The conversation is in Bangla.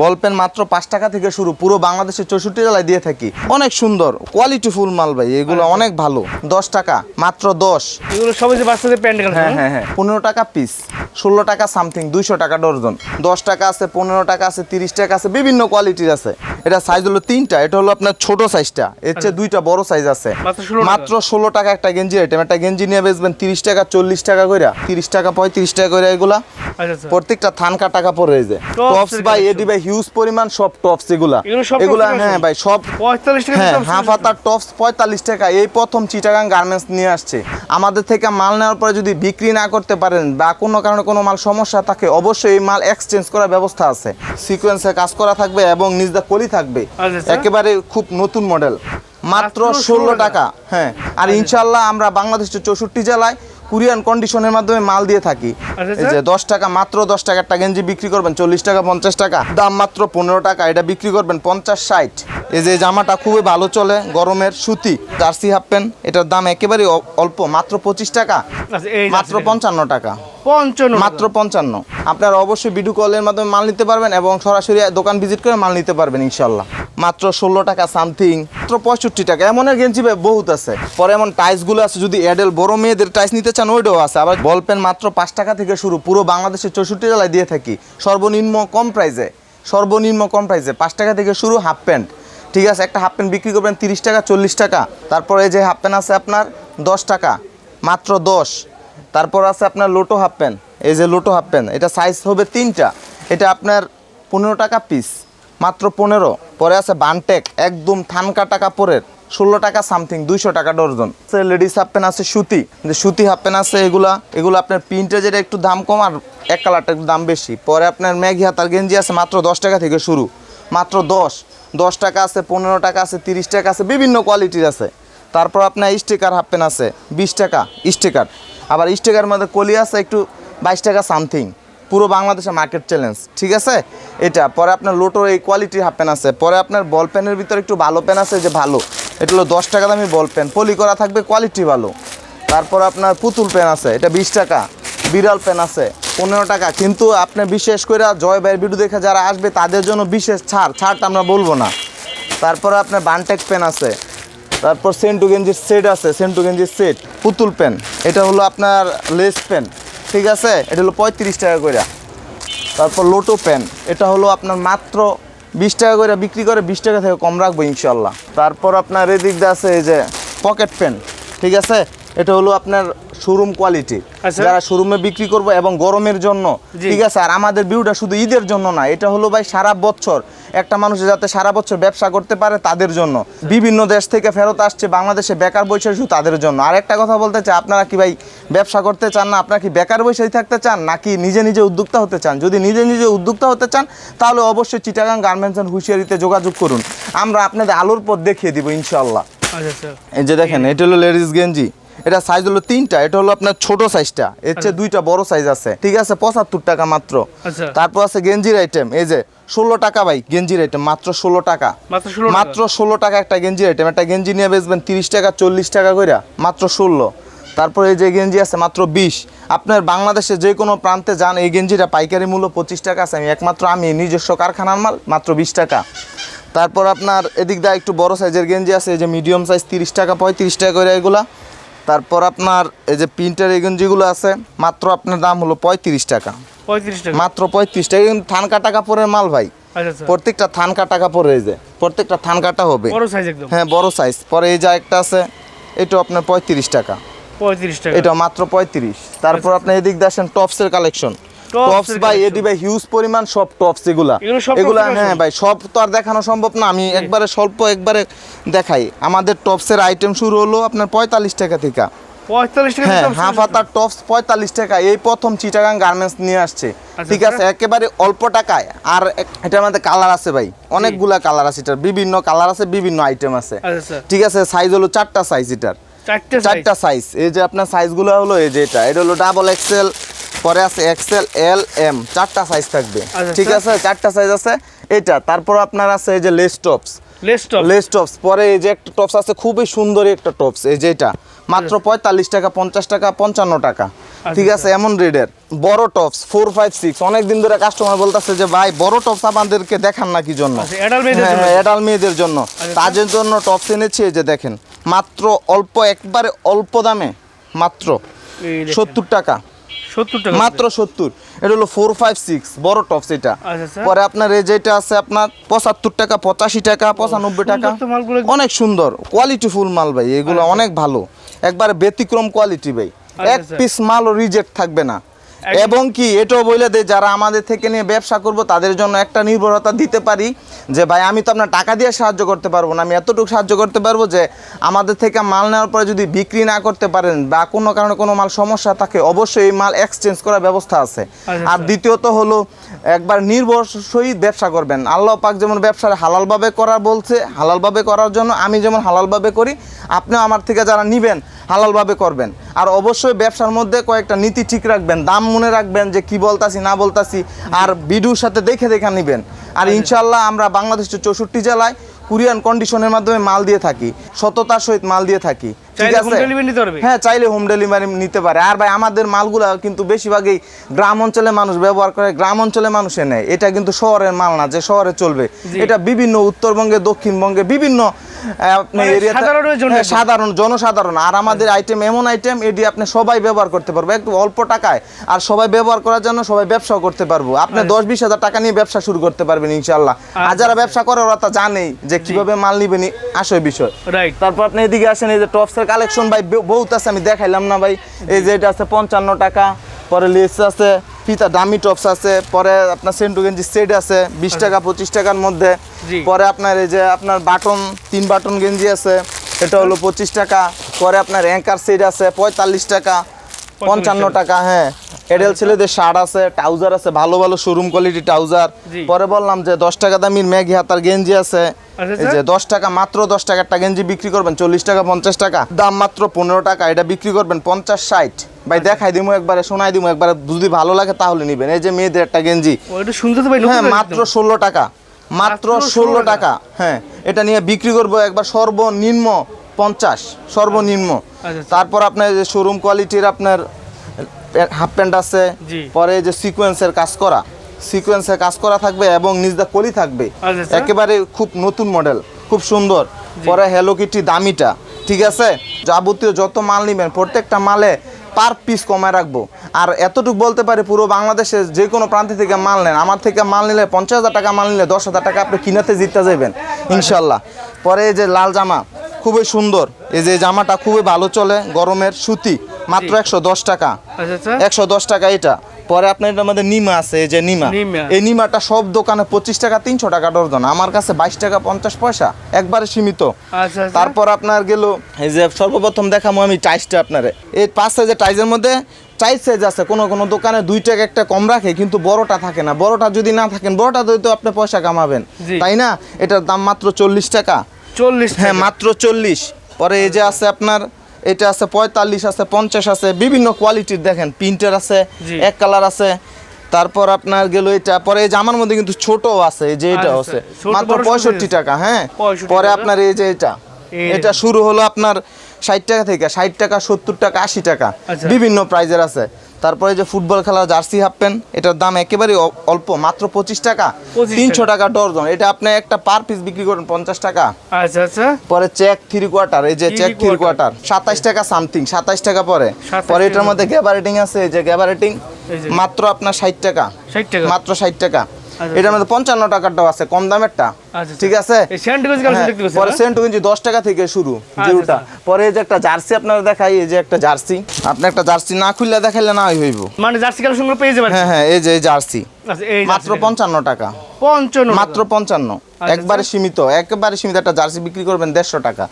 বল পেন মাত্র পাঁচ টাকা থেকে শুরু পুরো বাংলাদেশের চৌষট্টি জেলায় দিয়ে থাকি। অনেক সুন্দর কোয়ালিটি ফুল মাল ভাই এগুলো আচ্ছা। অনেক ভালো। দশ টাকা মাত্র দশ। এগুলো সবই যে বাচ্চাদের প্যান্ট হ্যাঁ হ্যাঁ হ্যাঁ। পনেরো টাকা পিস ষোলো টাকা সামথিং দুইশো টাকা ডর্জন দশ টাকা আছে পনেরো টাকা আছে তিরিশ টাকা আছে বিভিন্ন কোয়ালিটির আছে। এটা সাইজ হলো তিনটা এটা হলো আপনার ছোট সাইজটা এর চেয়ে দুইটা বড় সাইজ আছে। মাত্র 16 টাকা? মাত্র ষোলো টাকা একটা গেঞ্জি আইটেম একটা গেঞ্জি নিয়ে বেচবেন তিরিশ টাকা চল্লিশ টাকা করে তিরিশ টাকা পঁয়ত্রিশ টাকা করে এগুলা। আচ্ছা আচ্ছা। প্রত্যেকটা থানকা টাকা পরে এই যে। Tops collection। এডি ভাই হিউজ পরিমাণ সব টপস এগুলা। এগুলা হ্যাঁ ভাই সব পঁয়তাল্লিশ টাকা হ্যাঁ হাফ হাতার টপস পঁয়তাল্লিশ টাকা। এই প্রথম চিটাগাং গার্মেন্টস নিয়ে আসছে। আমাদের থেকে মাল নেওয়ার পরে যদি বিক্রি না করতে পারেন বা কোনো কারণে কোনো মাল সমস্যা থাকে অবশ্যই এই মাল এক্সচেঞ্জ করার ব্যবস্থা আছে। সিকোয়েন্সে কাজ করা থাকবে এবং নিজদা কলি থাকবে। আচ্ছা, আচ্ছা। একেবারে খুব নতুন মডেল মাত্র মাত্র ষোলো টাকা। হ্যাঁ আর ইনশাল্লাহ আমরা বাংলাদেশের চৌষট্টি জেলায় কুরিয়ান কন্ডিশনের মাধ্যমে মাল দিয়ে থাকি। আচ্ছা, এই যে দশ টাকা মাত্র দশ টাকা একটা গেঞ্জি বিক্রি করবেন চল্লিশ টাকা পঞ্চাশ টাকা। দাম মাত্র পনেরো টাকা এটা বিক্রি করবেন পঞ্চাশ ষাট। এই যে জামাটা খুবই ভালো চলে গরমের সুতি জার্সি হাফ প্যান্ট এটার দাম একেবারে অল্প মাত্র পঁচিশ টাকা। আচ্ছা, মাত্র পঞ্চান্ন টাকা। পঞ্চান্ন মাত্র পঞ্চান্ন। আপনারা অবশ্যই ভিডিও কলের মাধ্যমে মাল নিতে পারবেন এবং সরাসরি দোকান ভিজিট করে মাল নিতে পারবেন ইনশাল্লাহ মাত্র ষোলো টাকা সামথিং, মাত্র পঁয়ষট্টি টাকা। এমনের গেঞ্জি ভাই বহুত আছে। পরে এমন টাইসগুলো আছে, যদি এডেল বড় মেয়েদের টাইস নিতে চান, ওইটাও আছে। আবার বল পেন মাত্র পাঁচ টাকা থেকে শুরু, পুরো বাংলাদেশের চৌষট্টি জেলায় দিয়ে থাকি। সর্বনিম্ন কম প্রাইসে সর্বনিম্ন কম প্রাইসে পাঁচ টাকা থেকে শুরু হাফ প্যান্ট ঠিক আছে, একটা হাফ প্যান্ট বিক্রি করবেন তিরিশ টাকা, চল্লিশ টাকা। তারপরে যে হাফ প্যান্ট আছে আপনার দশ টাকা, মাত্র দশ। তারপর আছে আপনার লোটো হাফ প্যান্ট। এই যে লোটো হাফ প্যান্ট, এটা সাইজ হবে তিনটা। এটা আপনার পনেরো টাকা পিস মাত্র পনেরো। পরে আছে বানটেক, একদম থানকা টাকা পরের ষোলো টাকা সামথিং দুইশো টাকা ডর্জন। লেডিস হাফ প্যান্ট, আছে সুতি। যে সুতি হাফ প্যান্ট আছে এগুলা, এগুলো আপনার প্রিন্টে যেটা একটু দাম কম আর এক কালারটা একটু দাম বেশি। পরে আপনার ম্যাগি হাতার গেঞ্জি আছে মাত্র দশ টাকা থেকে শুরু, মাত্র দশ। দশ টাকা আছে, পনেরো টাকা আছে, তিরিশ টাকা আছে, বিভিন্ন কোয়ালিটির আছে। তারপর আপনার স্টিকার হাফ প্যান্ট আছে, বিশ টাকা স্টিকার আবার স্টিকার মধ্যে কলি আছে, একটু বাইশ টাকা সামথিং। পুরো বাংলাদেশে মার্কেট চ্যালেঞ্জ ঠিক আছে? এটা, পরে আপনার লোটোর এই কোয়ালিটির হাফ প্যান আছে, পরে আপনার বল প্যানের ভিতরে একটু ভালো প্যান আছে যে ভালো। এটা হলো দশ টাকা দামি বল প্যান পলি করা থাকবে কোয়ালিটি ভালো। তারপর আপনার পুতুল প্যান আছে, এটা বিশ টাকা, বিড়াল প্যান আছে, পনেরো টাকা। কিন্তু আপনি বিশেষ করে জয় ভাইয়ের ভিডিও দেখে যারা আসবে, তাদের জন্য বিশেষ ছাড়, ছাড়টা আমরা বলব না। তারপরে আপনার বানটেক পেন আছে তারপর সেন্টু গেঞ্জির সেট আছে, সেন্টু গেঞ্জির সেট পুতুল পেন এটা হলো আপনার লেস পেন ঠিক আছে? এটা হলো পঁয়ত্রিশ টাকা করে তারপর লোটো পেন এটা হলো আপনার মাত্র বিশ টাকা করে বিক্রি করে, বিশ টাকা থেকে কম রাখব ইনশাল্লাহ তারপর আপনার এদিক দিয়ে আছে এই যে পকেট পেন ঠিক আছে? এটা হলো আপনার শোরুম কোয়ালিটি আচ্ছা। যারা শোরুমে বিক্রি করব এবং গরমের জন্য ঠিক আছে? আর আমাদের ভিউটা শুধু ঈদের জন্য না এটা হলো ভাই সারা বছর একটা মানুষ যাতে সারা বছর ব্যবসা করতে পারে তাদের জন্য। বিভিন্ন দেশ থেকে ফেরত আসছে বাংলাদেশে বেকার বৈশাখ শুধু তাদের জন্য। আর একটা কথা বলতে চাই আপনারা কি ভাই ব্যবসা করতে চান না? আপনারা কি বেকার বৈশাখী থাকতে চান নাকি নিজে নিজে উদ্যোক্তা হতে চান? যদি নিজে নিজে উদ্যোক্তা হতে চান তাহলে অবশ্যই চিটাগাং গার্মেন্টস অ্যান্ড হুঁশিয়ারিতে যোগাযোগ করুন। আমরা আপনাদের আলোর পথ দেখিয়ে দিব ইনশাল্লাহ আচ্ছা আচ্ছা। এই যে দেখেন এটা হলো লেডিস গেঞ্জি। এটা সাইজ হলো তিনটা এটা হলো আপনার ছোট সাইজটা এর চেয়ে দুইটা বড় সাইজ আছে। ঠিক আছে? পঁচাত্তর টাকা মাত্র। আচ্ছা। তারপর আছে গেঞ্জির আইটেম এই যে ষোলো টাকা ভাই গেঞ্জির আইটেম মাত্র ষোলো টাকা। মাত্র ষোলো টাকা। একটা গেঞ্জি আইটেম একটা গেঞ্জি নিয়ে বেচবেন তিরিশ টাকা চল্লিশ টাকা করে মাত্র ষোলো। তারপর এই যে গেঞ্জি আছে মাত্র বিশ। আপনার বাংলাদেশে যে কোনো প্রান্তে যান এই গেঞ্জিটা পাইকারি মূল্য পঁচিশ টাকা আছে। আমি একমাত্র আমি নিজস্ব কারখানার মাল মাত্র বিশ টাকা। তারপর আপনার এদিক দিয়ে একটু বড় সাইজের গেঞ্জি আছে। এই যে মিডিয়াম সাইজ তিরিশ টাকা পঁয়ত্রিশ টাকা করে এগুলা। তারপর আপনার এই যে প্রিন্টার এগুন যেগুলো আছে মাত্র আপনার দাম হলো পঁয়ত্রিশ টাকা। পঁয়ত্রিশ টাকা। মাত্র পঁয়ত্রিশ টাকা। কিন্তু থান কাটা কাপড়ের মাল ভাই। আচ্ছা আচ্ছা। প্রত্যেকটা থান কাটা কাপড় এই যে প্রত্যেকটা থান কাটা হবে। বড় সাইজ একদম। হ্যাঁ বড় সাইজ পরে এই যা একটা আছে এটা আপনার পঁয়ত্রিশ টাকা। পঁয়ত্রিশ টাকা। এটা মাত্র পঁয়ত্রিশ। তারপর আপনি এদিক দিয়ে আসেন টপসের কালেকশন টপস ভাই। এটি ভাই হিউজ পরিমাণ সব টপস এগুলা। এগুলা হ্যাঁ ভাই সব তো আর দেখানো সম্ভব না। আমি একবারে স্বল্প একবারে দেখাই। আমাদের টপসের আইটেম শুরু হলো আপনার পঁয়তাল্লিশ টাকা থেকে। হ্যাঁ হাফ টপস পঁয়তাল্লিশ টাকা। এই প্রথম চিটাগাং গার্মেন্টস নিয়ে আসছে। ঠিক আছে একেবারে অল্প টাকায়। আর এটার মধ্যে কালার আছে ভাই। অনেকগুলা কালার আছে এটার। বিভিন্ন কালার আছে বিভিন্ন আইটেম আছে। আচ্ছা আচ্ছা। ঠিক আছে সাইজ হলো চারটা সাইজ এটার। চারটা সাইজ এই যে আপনার সাইজগুলো হলো এই যে এটা। এটা হলো ডাবল এক্সেল পরে আছে এক্সেল এল এম চারটা সাইজ থাকবে। আচ্ছা, ঠিক আছে? চারটা সাইজ আছে। এটা তারপর আপনার আছে এই যে lace tops lace top lace tops পরে এই যে একটা টপস আছে খুবই সুন্দর একটা টপস এই যে এটা। মাত্র পঁয়তাল্লিশ টাকা পঞ্চাশ টাকা পঞ্চান্ন টাকা। ঠিক আছে? এমন রেডের বড় টপস ফোর ফাইভ সিক্স অনেকদিন ধরে কাস্টমার বলতেছে যে ভাই বড় টপস আমাদেরকে দেখান না কি জন্য? আচ্ছা, adult মেয়েদের হ্যাঁ জন্য? হ্যাঁ আচ্ছা। তাদের জন্য টপস এনেছি এই যে দেখেন। মাত্র অল্প একবারে অল্প দামে। মাত্র সত্তর টাকা। টাকা মাত্র সত্তর। এটা হলো ফোর ফাইভ সিক্স বড় টপস এটা। আচ্ছা, আচ্ছা। পরে আপনার এই যেটা আছে আপনার পঁচাত্তর টাকা পঁচাশি টাকা পঁচানব্বই টাকা। অনেক সুন্দর। কোয়ালিটি ফুল মাল ভাই এগুলো অনেক ভালো। একবারে ব্যতিক্রম কোয়ালিটি ভাই। আচ্ছা, এক পিস মালও রিজেক্ট থাকবে না। এবং কি এটাও বলে দেয় যারা আমাদের থেকে নিয়ে ব্যবসা করব তাদের জন্য একটা নির্ভরতা দিতে পারি যে ভাই আমি তো আপনার টাকা দিয়ে সাহায্য করতে পারব না আমি এতটুকু সাহায্য করতে পারব যে আমাদের থেকে মাল নেওয়ার পরে যদি বিক্রি না করতে পারেন বা কোনো কারণে কোনো মাল সমস্যা থাকে অবশ্যই এই মাল এক্সচেঞ্জ করার ব্যবস্থা আছে আচ্ছা, আর আচ্ছা। দ্বিতীয়ত হলো একবার নির্ভরসই ব্যবসা করবেন আল্লাহ পাক যেমন ব্যবসা হালালভাবে করা বলছে হালালভাবে করার জন্য আমি যেমন হালালভাবে করি আপনিও আমার থেকে যারা নিবেন হালালভাবে করবেন। আর অবশ্যই ব্যবসার মধ্যে কয়েকটা নীতি ঠিক রাখবেন দাম মনে রাখবেন যে কি বলতাছি না বলতাছি আর বিডুর সাথে দেখে দেখে নিবেন। আর ইনশাল্লাহ আমরা বাংলাদেশের চৌষট্টি জেলায় কুরিয়ান কন্ডিশনের মাধ্যমে মাল দিয়ে থাকি সততার সহিত মাল দিয়ে থাকি। ঠিক আছে? হ্যাঁ চাইলে হোম ডেলিভারি নিতে পারে। আর ভাই আমাদের মালগুলা কিন্তু বেশিরভাগই গ্রাম অঞ্চলে মানুষ ব্যবহার করে গ্রাম অঞ্চলে মানুষে নেয়। এটা কিন্তু শহরের মাল না যে শহরে চলবে। এটা বিভিন্ন উত্তরবঙ্গে দক্ষিণবঙ্গে বিভিন্ন মানে হ্যাঁ, সাধারণ জনসাধারণ। আর আমাদের আইটেম এমন আইটেম এটি আপনি সবাই ব্যবহার করতে পারব। একটু অল্প টাকায়। আর সবাই ব্যবহার করার জন্য সবাই ব্যবসা করতে পারব। আপনি দশ বিশ হাজার টাকা নিয়ে ব্যবসা শুরু করতে পারবেন ইনশাল্লাহ আর যারা ব্যবসা করে ওরা তা জানেই যে কীভাবে মাল নিবেন আসে বিষয়। রাইট তারপর আপনি এদিকে আসেন এই যে টপসের কালেকশন ভাই বহুত আছে আমি দেখাইলাম না ভাই। এই যে এটা আছে পঞ্চান্ন টাকা পরে লেস আছে ফিতা দামি টপস আছে পরে আপনার সেন্টু গেঞ্জি সেট আছে বিশ টাকা পঁচিশ টাকার মধ্যে। পরে আপনার এই যে আপনার বাটন তিন বাটন গেঞ্জি আছে এটা হলো পঁচিশ টাকা পরে আপনার অ্যাঙ্কার সেট আছে পঁয়তাল্লিশ টাকা পঞ্চান্ন টাকা হ্যাঁ। এডেল ছেলেদের শার্ট আছে ট্রাউজার আছে ভালো ভালো শোরুম কোয়ালিটি ট্রাউজার পরে বললাম যে দশ টাকা দামির ম্যাগি হাতার গেঞ্জি আছে। আচ্ছা, এই যে আচ্ছা। দশ টাকা মাত্র দশ টাকা গেঞ্জি বিক্রি করবেন চল্লিশ টাকা পঞ্চাশ টাকা। দাম মাত্র পনেরো টাকা এটা বিক্রি করবেন পঞ্চাশ ষাট। ভাই দেখাই দিমু একবারে শোনাই দিমু একবারে যদি ভালো লাগে তাহলে নিবেন। এই যে মেয়েদের একটা গেঞ্জি। হ্যাঁ মাত্র ষোলো টাকা মাত্র ষোলো টাকা। হ্যাঁ এটা নিয়ে বিক্রি করব একবার সর্বনিম্ন পঞ্চাশ সর্বনিম্ন। আচ্ছা, আচ্ছা। তারপর আপনার যে শোরুম কোয়ালিটির আপনার হাফ প্যান্ট আছে পরে যে সিকোয়েন্সের কাজ করা সিকোয়েন্সের কাজ করা থাকবে এবং নিজদা কলি থাকবে। আচ্ছা, আচ্ছা। একেবারে খুব নতুন মডেল খুব সুন্দর। পরে হ্যালো কিটি দামিটা ঠিক আছে? যাবতীয় যত মাল নেবেন প্রত্যেকটা মালে পার পিস কমায় রাখব। আর এতটুকু বলতে পারি পুরো বাংলাদেশে যে কোনো প্রান্ত থেকে মাল নেন আমার থেকে মাল নিলে পঞ্চাশ হাজার টাকা মাল নিলে দশ হাজার টাকা আপনি কিনাতে জিততে যাবেন ইনশাল্লাহ। পরে যে লাল জামা খুবই সুন্দর। এই যে জামাটা খুবই ভালো চলে গরমের সুতি মাত্র একশো দশ টাকা। আচ্ছা আচ্ছা। একশো দশ টাকা এটা। পরে আপনার এটার মধ্যে নিমা আছে এই যে নিমা। এই নিমাটা সব দোকানে পঁচিশ টাকা তিনশো টাকা ডর্জন আমার কাছে বাইশ টাকা পঞ্চাশ পয়সা একবারে সীমিত। আচ্ছা তারপর আপনার গেল এই যে সর্বপ্রথম দেখাবো আমি টাইসটা আপনারে। এই পাঁচ সাইজের টাইসের মধ্যে চাইজ সাইজ আছে কোনো কোনো দোকানে দুই টাকা একটা কম রাখে কিন্তু বড়টা থাকে না। বড়টা যদি না থাকেন বড়টা তো আপনি পয়সা কামাবেন। তাই না? এটার দাম মাত্র চল্লিশ টাকা। চল্লিশ হ্যাঁ মাত্র চল্লিশ। পরে এই যে আছে আপনার এটা আছে পঁয়তাল্লিশ আছে পঞ্চাশ আছে বিভিন্ন কোয়ালিটির দেখেন। প্রিন্টার আছে এক কালার আছে। তারপর আপনার গেল এটা। পরে এই জামার মধ্যে কিন্তু ছোট আছে এই যে এটা আচ্ছা, আছে। মাত্র পঁয়ষট্টি টাকা হ্যাঁ? 65 পরে আপনার এই যে এটা। এটা শুরু হলো আপনার ষাট টাকা থেকে ষাট টাকা সত্তর টাকা আশি টাকা। আচ্ছা। বিভিন্ন প্রাইজের আছে। তারপরে যে ফুটবল খেলার জার্সি হাফ প্যান্ট এটার দাম একেবারে অল্প মাত্র পঁচিশ টাকা। তিনশো টাকা ডর্জন। এটা আপনি একটা পার পিস বিক্রি করেন পঞ্চাশ টাকা। আচ্ছা আচ্ছা। পরে চেক থ্রি কোয়ার্টার এই যে চেক থ্রি কোয়ার্টার। সাতাশ টাকা সামথিং সাতাইশ টাকা পরে। পরে এটার। মধ্যে গ্যাবারেটিং আছে এই যে গ্যাবারেটিং মাত্র আপনার ষাট টাকা। মাত্র ষাট টাকা। এটার মধ্যে পঞ্চান্ন টাকারটাও আছে কম দামেরটা। আচ্ছা, ঠিক আছে? হ্যাঁ, পরে? সেন্টু কিন্তু দশ টাকা থেকে শুরু জিরোটা পরে এই যে একটা জার্সি আপনারা দেখাই এই যে একটা জার্সি। আপনি একটা জার্সি না খুললে দেখাইলে না হইব। মানে জার্সি কালেকশন পেয়ে যাবেন? হ্যাঁ হ্যাঁ এই যে এই জার্সি। আচ্ছা মাত্র পঞ্চান্ন টাকা। পঞ্চান্ন মাত্র পঞ্চান্ন। একবারে সীমিত একবারে সীমিত। একটা জার্সি বিক্রি করবেন দেড়শো টাকা।